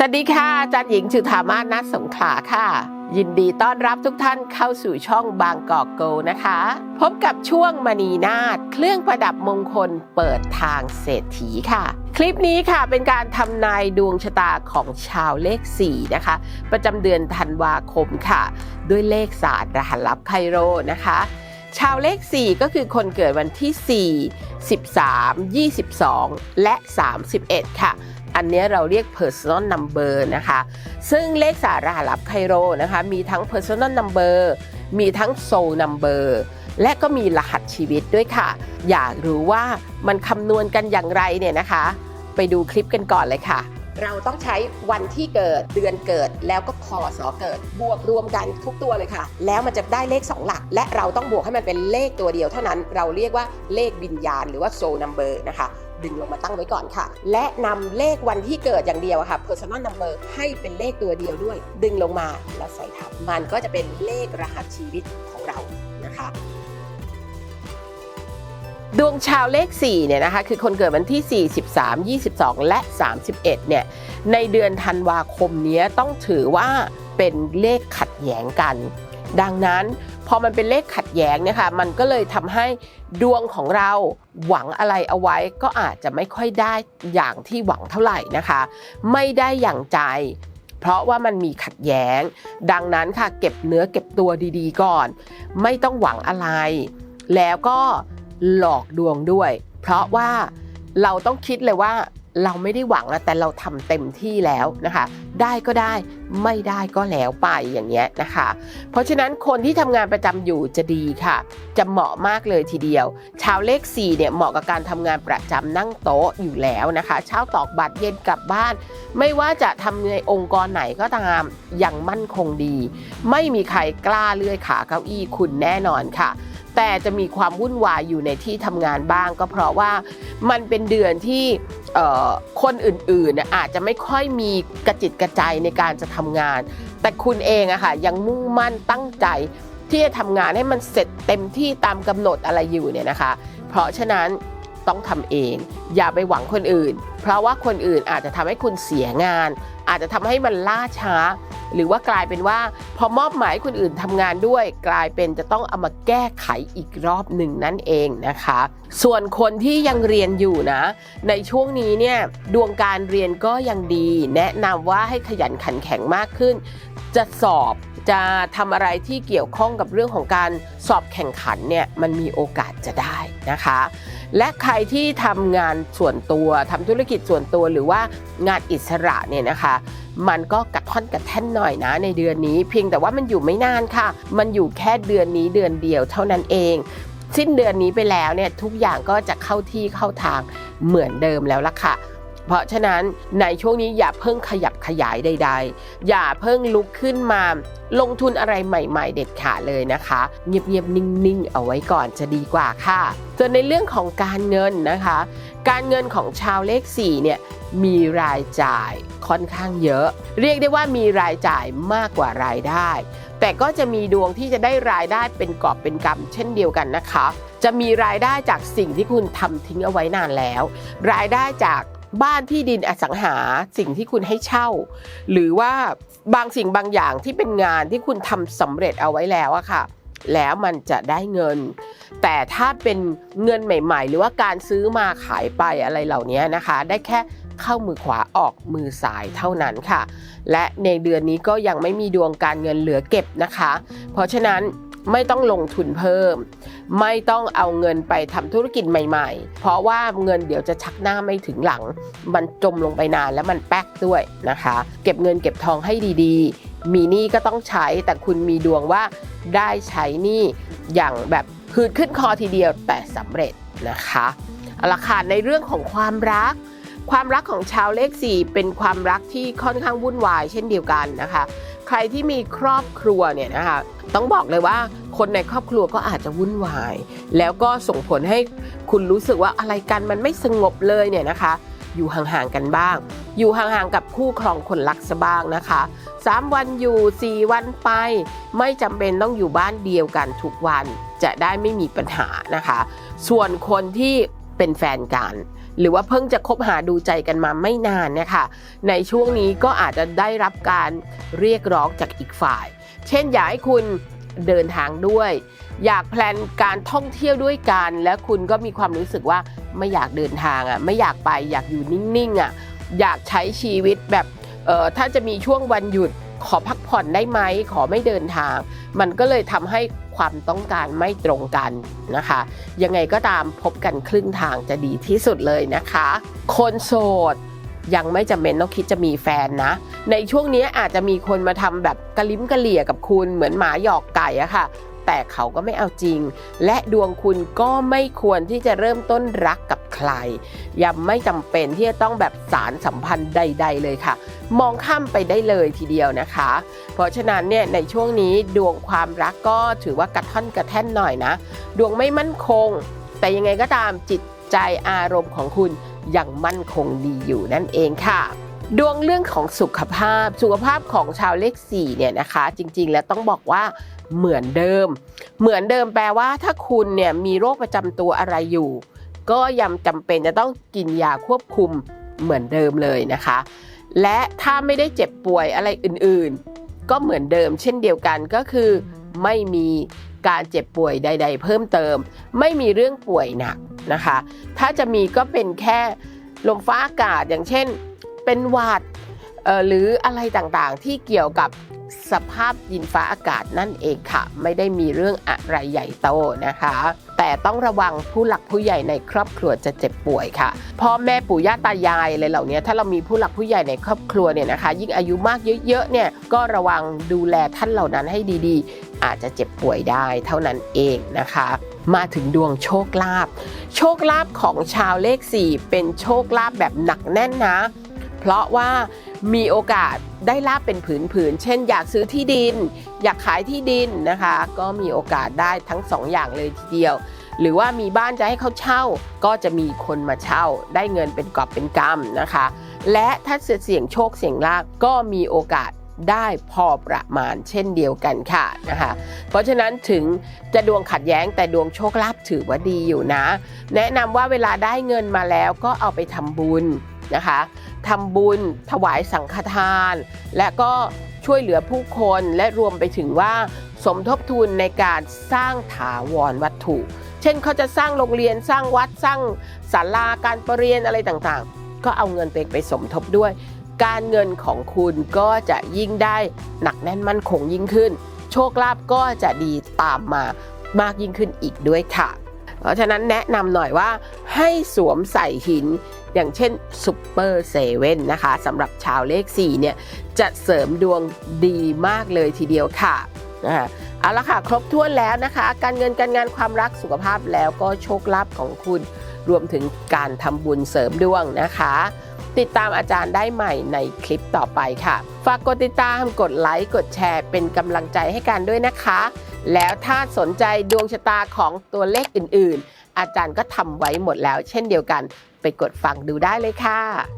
สวัสดีค่ะอาจารย์หญิงจุธามาศนัสสงขลาค่ะ ยินดีต้อนรับทุกท่านเข้าสู่ช่องบางกอกโกนะคะ พบกับช่วงมณีนาฏเครื่องประดับมงคลเปิดทางเศรษฐีค่ะ คลิปนี้ค่ะเป็นการทำนายดวงชะตาของชาวเลข 4 นะคะ ประจำเดือนธันวาคมค่ะ ด้วยเลขศาสตร์รหัสลับไคโรนะคะ ชาวเลข 4 ก็คือคนเกิดวันที่ 4 13 22 และ 31 ค่ะ อันนี้เราเรียก personal number นะคะ ซึ่งเลขสารหัสลับไคโรนะคะ มีทั้ง personal number มีทั้ง soul number และก็มีรหัสชีวิตด้วยค่ะ อยากรู้ว่ามันคำนวณกันอย่างไรเนี่ยนะคะ ไปดูคลิปกันก่อนเลยค่ะ เราต้องใช้วันที่เกิดเดือนเกิด แล้วก็พศเกิด บวกรวมกันทุกตัวเลยค่ะ แล้วมันจะได้เลข 2 หลัก และเราต้องบวกให้มันเป็นเลขตัวเดียวเท่านั้น เราเรียกว่าเลขวิญญาณหรือว่า soul number นะคะดึงลงมาตั้งไว้ก่อนค่ะ และนำเลขวันที่เกิดอย่างเดียวอะค่ะ personal number ให้เป็นเลขตัวเดียวด้วย ดึงลงมาแล้วใส่ทับมันก็จะเป็นเลขรหัสชีวิตของเรานะคะ ดวงชาวเลข4เนี่ยนะคะคือคนเกิดวันที่ 4 13 22 และ 31เนี่ยในเดือนธันวาคมนี้ต้องถือว่าเป็นเลขขัดแย้งกัน ดังนั้นพอมันเป็นเลขขัดแย้งเนี่ยค่ะมันก็เลยทำให้ดวงของเราหวังอะไรเอาไว้ก็อาจจะไม่ค่อยได้อย่างที่หวังเท่าไหร่นะคะ ไม่ได้อย่างใจเพราะว่ามันมีขัดแย้ง ดังนั้นค่ะเก็บเนื้อเก็บตัวดีๆก่อน ไม่ต้องหวังอะไร แล้วก็ หลอกดวงด้วย เพราะว่าเราต้องคิดเลยว่าเราไม่ได้หวังนะแต่เราทำเต็มที่แล้วนะคะ ได้ก็ได้ไม่ได้ก็แล้วไปอย่างเงี้ยนะคะ เพราะฉะนั้นคนที่ทำงานประจำอยู่จะดีค่ะ จะเหมาะมากเลยทีเดียว ชาวเลข4เนี่ยเหมาะกับการทำงานประจำนั่งโต๊ะอยู่แล้วนะคะ เช้าตอกบัตรเย็นกลับบ้าน ไม่ว่าจะทำในองค์กรไหนก็ตามอยังมั่นคงดี ไม่มีใครกล้าเลื่อยขาเก้าอี้คุณแน่นอนค่ะ แต่จะมีความวุ่นวายอยู่ในที่ทำงานบ้าง ก็เพราะว่ามันเป็นเดือนที่คนอื่นๆอาจจะไม่ค่อยมีกระจิตกระใจในการจะทำงาน แต่คุณเองอะค่ะยังมุ่งมั่นตั้งใจที่จะทำงานให้มันเสร็จเต็มที่ตามกำหนดอะไรอยู่เนี่ยนะคะ เพราะฉะนั้น ต้องทำเอง อย่าไปหวังคนอื่น เพราะว่าคนอื่นอาจจะทำให้คุณเสียงาน อาจจะทำให้มันล่าช้า หรือว่ากลายเป็นว่า พอมอบหมายคนอื่นทำงานด้วย กลายเป็นจะต้องเอามาแก้ไขอีกรอบหนึ่งนั่นเองนะคะ ส่วนคนที่ยังเรียนอยู่นะ ในช่วงนี้เนี่ยดวงการเรียนก็ยังดี แนะนำว่าให้ขยันขันแข็งมากขึ้น จะสอบจะทำอะไรที่เกี่ยวข้องกับเรื่องของการสอบแข่งขันเนี่ยมันมีโอกาสจะได้นะคะ และใครที่ทำงานส่วนตัวทำธุรกิจส่วนตัวหรือว่างานอิสระเนี่ยนะคะ มันก็กระท่อนกระแท่นหน่อยนะในเดือนนี้ เพียงแต่ว่ามันอยู่ไม่นานค่ะ มันอยู่แค่เดือนนี้เดือนเดียวเท่านั้นเองสิ้นเดือนนี้ไปแล้วเนี่ยทุกอย่างก็จะเข้าที่เข้าทางเหมือนเดิมแล้วล่ะค่ะ เพราะฉะนั้นในช่วงนี้อย่าเพิ่งขยับขยายใด ๆ อย่าเพิ่งลุกขึ้นมาลงทุนอะไรใหม่ ๆ เด็ดขาดเลยนะคะ เงียบๆนิ่งๆ เอาไว้ก่อนจะดีกว่าค่ะส่วนในเรื่องของการเงินนะคะ การเงินของชาวเลข4เนี่ยมีรายจ่ายค่อนข้างเยอะ เรียกได้ว่ามีรายจ่ายมากกว่ารายได้ แต่ก็จะมีดวงที่จะได้รายได้เป็นกอบเป็นกำเช่นเดียวกันนะคะ จะมีรายได้จากสิ่งที่คุณทำทิ้งเอาไว้นานแล้ว รายได้จาก บ้านที่ดินอสังหาสิ่งที่คุณให้เช่า หรือว่าบางสิ่งบางอย่างที่เป็นงานที่คุณทำสำเร็จเอาไว้แล้วอะค่ะ แล้วมันจะได้เงิน แต่ถ้าเป็นเงินใหม่ ๆ หรือว่าการซื้อมาขายไปอะไรเหล่านี้นะคะ ได้แค่เข้ามือขวาออกมือซ้ายเท่านั้นค่ะ และในเดือนนี้ก็ยังไม่มีดวงการเงินเหลือเก็บนะคะ เพราะฉะนั้น ไม่ต้องลงทุนเพิ่ม ไม่ต้องเอาเงินไปทำธุรกิจใหม่ ๆ เพราะว่าเงินเดี๋ยวจะชักหน้าไม่ถึงหลัง มันจมลงไปนานแล้วมันแป๊กด้วยนะคะ เก็บเงินเก็บทองให้ดีๆ มีหนี้ก็ต้องใช้แต่คุณมีดวงว่าได้ใช้หนี้อย่างแบบคืนขึ้นคอทีเดียวแต่สำเร็จนะคะเอาละค่ะในเรื่องของความรัก ความรักของชาวเลข 4 เป็นความรักที่ค่อนข้างวุ่นวายเช่นเดียวกันนะคะ ใครที่มีครอบครัวเนี่ยนะคะต้องบอกเลยว่าคนในครอบครัวก็อาจจะวุ่นวาย แล้วก็ส่งผลให้คุณรู้สึกว่าอะไรกันมันไม่สงบเลยเนี่ยนะคะ อยู่ห่างๆกันบ้าง อยู่ห่างๆกับคู่ครองคนรักซะบ้างนะคะ 3 วันอยู่ 4 วันไป ไม่จำเป็นต้องอยู่บ้านเดียวกันทุกวันจะได้ไม่มีปัญหานะคะ ส่วนคนที่เป็นแฟนกัน หรือว่าเพิ่งจะคบหาดูใจกันมาไม่นานเนี่ยค่ะในช่วงนี้ก็อาจจะได้รับการเรียกร้องจากอีกฝ่าย เช่นอยากให้คุณเดินทางด้วย อยากแพลนการท่องเที่ยวด้วยกัน และคุณก็มีความรู้สึกว่าไม่อยากเดินทางอะไม่อยากไปอยากอยู่นิ่งๆอะอยากใช้ชีวิตแบบเออถ้าจะมีช่วงวันหยุด ขอพักผ่อนได้ไหม ขอไม่เดินทาง มันก็เลยทำให้ความต้องการไม่ตรงกันนะคะ ยังไงก็ตามพบกันครึ่งทางจะดีที่สุดเลยนะคะ คนโสดยังไม่จำเป็นต้องคิดจะมีแฟนนะ ในช่วงนี้อาจจะมีคนมาทำแบบกระลิ้มกระเหลี่ยกับคุณเหมือนหมาหยอกไก่อะค่ะ แต่เขาก็ไม่เอาจริง และดวงคุณก็ไม่ควรที่จะเริ่มต้นรักกับใคร ยังไม่จำเป็นที่จะต้องแบบสารสัมพันธ์ใด ๆ เลยค่ะ มองข้ามไปได้เลยทีเดียวนะคะ เพราะฉะนั้นเนี่ยในช่วงนี้ดวงความรักก็ถือว่ากระท่อนกระแท่นหน่อยนะ ดวงไม่มั่นคง แต่ยังไงก็ตามจิตใจอารมณ์ของคุณยังมั่นคงดีอยู่นั่นเองค่ะดวงเรื่องของสุขภาพ สุขภาพของชาวเลข4เนี่ยนะคะ จริงๆ แล้วต้องบอกว่าเหมือนเดิม เหมือนเดิมแปลว่าถ้าคุณเนี่ยมีโรคประจำตัวอะไรอยู่ ก็ยังจำเป็นจะต้องกินยาควบคุมเหมือนเดิมเลยนะคะ และถ้าไม่ได้เจ็บป่วยอะไรอื่นๆ ก็เหมือนเดิมเช่นเดียวกันก็คือ ไม่มีการเจ็บป่วยใด ๆ เพิ่มเติม ไม่มีเรื่องป่วยหนักนะคะ ถ้าจะมีก็เป็นแค่ลมฟ้าอากาศอย่างเช่น เป็นหวัด หรืออะไรต่างๆที่เกี่ยวกับสภาพดินฟ้าอากาศนั่นเองค่ะ ไม่ได้มีเรื่องอะไรใหญ่โตนะคะ แต่ต้องระวังผู้หลักผู้ใหญ่ในครอบครัวจะเจ็บป่วยค่ะพ่อแม่ปู่ย่าตายายอะไรเหล่านี้ถ้าเรามีผู้หลักผู้ใหญ่ในครอบครัวเนี่ยนะคะ ยิ่งอายุมากเยอะๆเนี่ยก็ระวังดูแลท่านเหล่านั้นให้ดีๆ อาจจะเจ็บป่วยได้เท่านั้นเองนะคะ มาถึงดวงโชคลาภโชคลาภของชาวเลข 4 เป็นโชคลาภแบบหนักแน่นนะ เพราะว่า มีโอกาสได้ลาบเป็นผืนๆ เช่นอยากซื้อที่ดิน อยากขายที่ดินนะคะ ก็มีโอกาสได้ทั้งสองอย่างเลยทีเดียว หรือว่ามีบ้านจะให้เขาเช่า ก็จะมีคนมาเช่า ได้เงินเป็นกอบเป็นกำนะคะ และถ้าเสี่ยงโชคเสี่ยงลาภก็มีโอกาสได้พอประมาณเช่นเดียวกันค่ะนะคะ เพราะฉะนั้นถึงจะดวงขัดแย้งแต่ดวงโชคลาภถือว่าดีอยู่นะ แนะนำว่าเวลาได้เงินมาแล้วก็เอาไปทำบุญ นะคะทำบุญถวายสังฆทาน และก็ช่วยเหลือผู้คนและรวมไปถึงว่าสมทบทุนในการสร้างถาวรวัตถุ เช่นเขาจะสร้างโรงเรียนสร้างวัดสร้างศาลาการประเรียนอะไรต่างๆ ก็เอาเงินตัวเองไปสมทบด้วย การเงินของคุณก็จะยิ่งได้หนักแน่นมั่นคงยิ่งขึ้น โชคลาภก็จะดีตามมามากยิ่งขึ้นอีกด้วยค่ะ เพราะฉะนั้นแนะนำหน่อยว่าให้สวมใส่หินอย่างเช่นซุปเปอร์เซเว่นนะคะสำหรับชาวเลข 4 เนี่ย จะเสริมดวงดีมากเลยทีเดียวค่ะนะคะเอาละค่ะ ครบถ้วนแล้วนะคะ การเงินการงานความรักสุขภาพแล้วก็โชคลาภของคุณ รวมถึงการทำบุญเสริมดวงนะคะ ติดตามอาจารย์ได้ใหม่ในคลิปต่อไปค่ะ ฝากกดติดตามกดไลค์กดแชร์เป็นกำลังใจให้กันด้วยนะคะ แล้วถ้าสนใจดวงชะตาของตัวเลขอื่นๆ อาจารย์ก็ทำไว้หมดแล้ว เช่นเดียวกัน ไปกดฟังดูได้เลยค่ะ